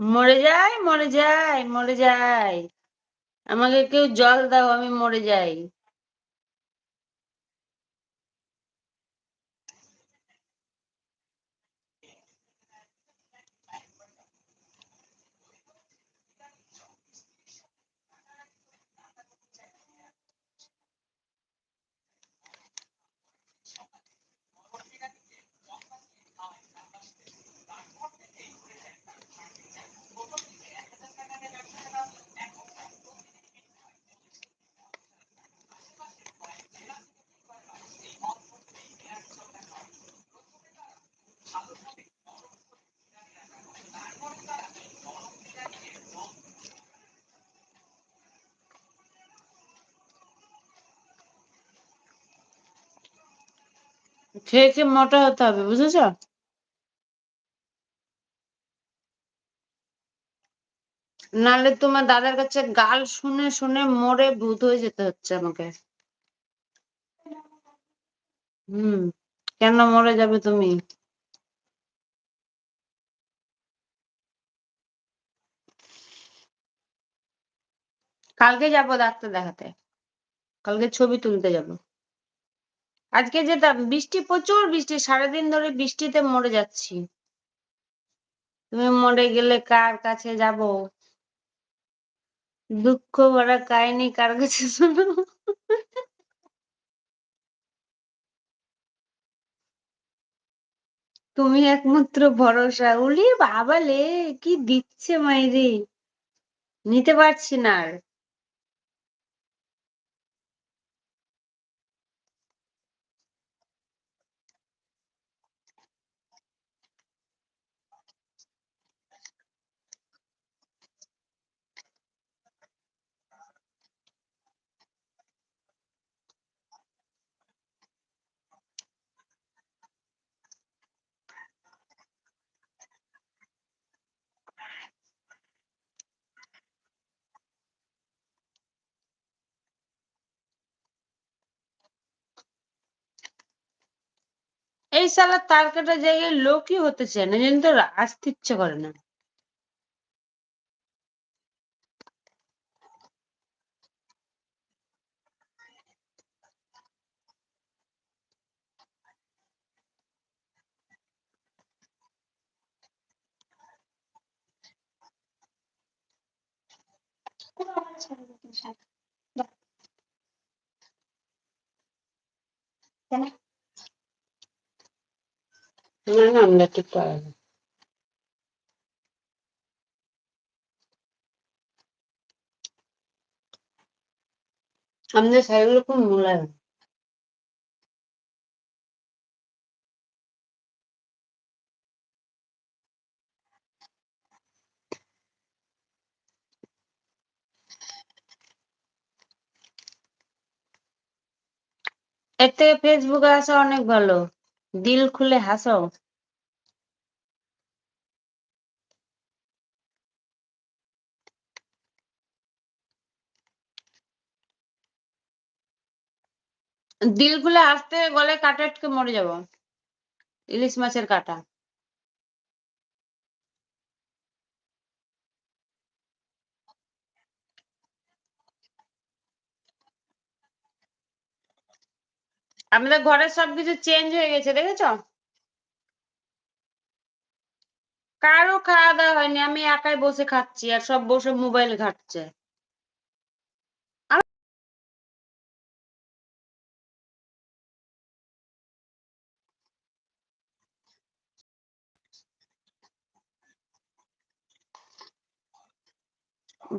মরে যাই মরে যাই মরে যাই। আমাকে কেউ জল দাও আমি মরে যাই। খেয়ে খেয়ে মোটা হতে হবে, বুঝেছ? নাহলে তোমার দাদার কাছে গাল শুনে শুনে মরে ভূত হয়ে যেতে হচ্ছে আমাকে। হুম, কেন মরে যাবে তুমি? কালকে যাব ডাক্তার দেখাতে। কালকে ছবি তুলতে যাব। আজকে যেতাম বৃষ্টি প্রচুর বৃষ্টি, সারাদিন ধরে বৃষ্টিতে মরে যাচ্ছি। তুমি মরে গেলে কার কাছে যাব? দুঃখ ভরা কাহিনী কার কাছে শোনো তুমি একমাত্র ভরসা। উলি বাবা লে কি দিচ্ছে মাইরি? নিতে পারছি না আর। এই সালা তার কাটা জায়গায় লোকই হতে চায় না জানি তো আসতে ইচ্ছে করে না। না না, আমরা ঠিক পারে না আমাদের শাড়িগুলো খুব মোলায়েম এর থেকে ফেসবুকে আসা অনেক ভালো। দিল খুলে হাসো। দিল খুলে হাসতে গলে কাটা আটকে মরে যাব। ইলিশ মাছের কাটা। আমাদের ঘরের সবকিছু চেঞ্জ হয়ে গেছে, দেখেছ? কারও খাওয়া দাওয়া হয়নি, আমি একাই বসে খাচ্ছি আর সব বসে মোবাইল ঘাটছে।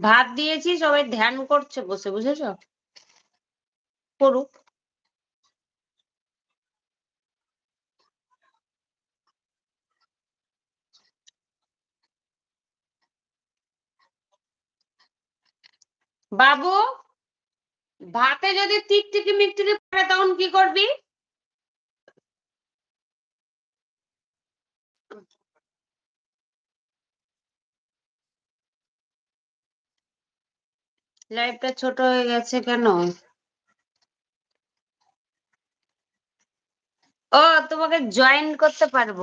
ভাত দিয়েছি, সবাই ধ্যান করছে, বসে, বুঝেছ? করুক। বাবু, ভাতে যদি টিকটিকি মিকটিকি পড়ে তখন কি করবি? লাইফটা ছোট হয়ে গেছে কেন? ও, তোমাকে জয়েন করতে পারব।